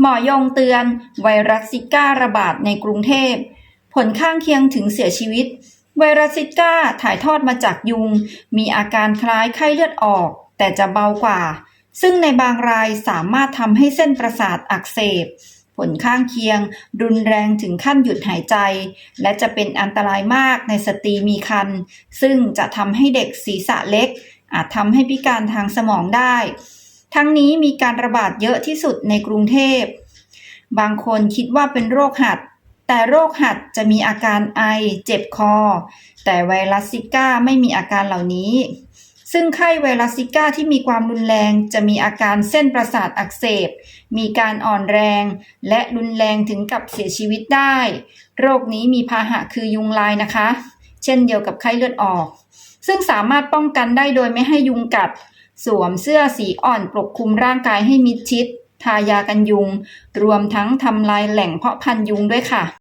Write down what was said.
หมอยงเตือน ไวรัสซิก้าระบาดในกรุงเทพ ผลข้างเคียงถึงเสียชีวิต ไวรัสซิก้าถ่ายทอดมาจากยุง มีอาการคล้ายไข้เลือดออก แต่จะเบากว่า ซึ่งในบางรายสามารถทำให้เส้นประสาทอักเสบ ผลข้างเคียง รุนแรงถึงขั้นหยุดหายใจ และจะเป็นอันตรายมากในสตรีมีครรภ์ซึ่งจะทำให้เด็กศีรษะเล็ก อาจทำให้พิการทางสมองได้ ทั้งนี้มีการระบาดเยอะที่สุดในกรุงเทพ บางคนคิดว่าเป็นโรคหัด แต่โรคหัดจะมีอาการไอ เจ็บคอ แต่ไวรัสซิก้าไม่มีอาการเหล่านี้ ซึ่งไข้ไวรัสซิก้าที่มีความรุนแรงจะมีอาการเส้นประสาทอักเสบ มีการอ่อนแรง และรุนแรงถึงกับเสียชีวิตได้ โรคนี้มีพาหะคือยุงลายนะคะ เช่นเดียวกับไข้เลือดออก ซึ่งสามารถป้องกันได้โดยไม่ให้ยุงกัด สวมเสื้อสีอ่อนปกคลุมร่างกายให้มิดชิด ทายากันยุง รวมทั้งทำลายแหล่งเพาะพันธุ์ยุงด้วยค่ะ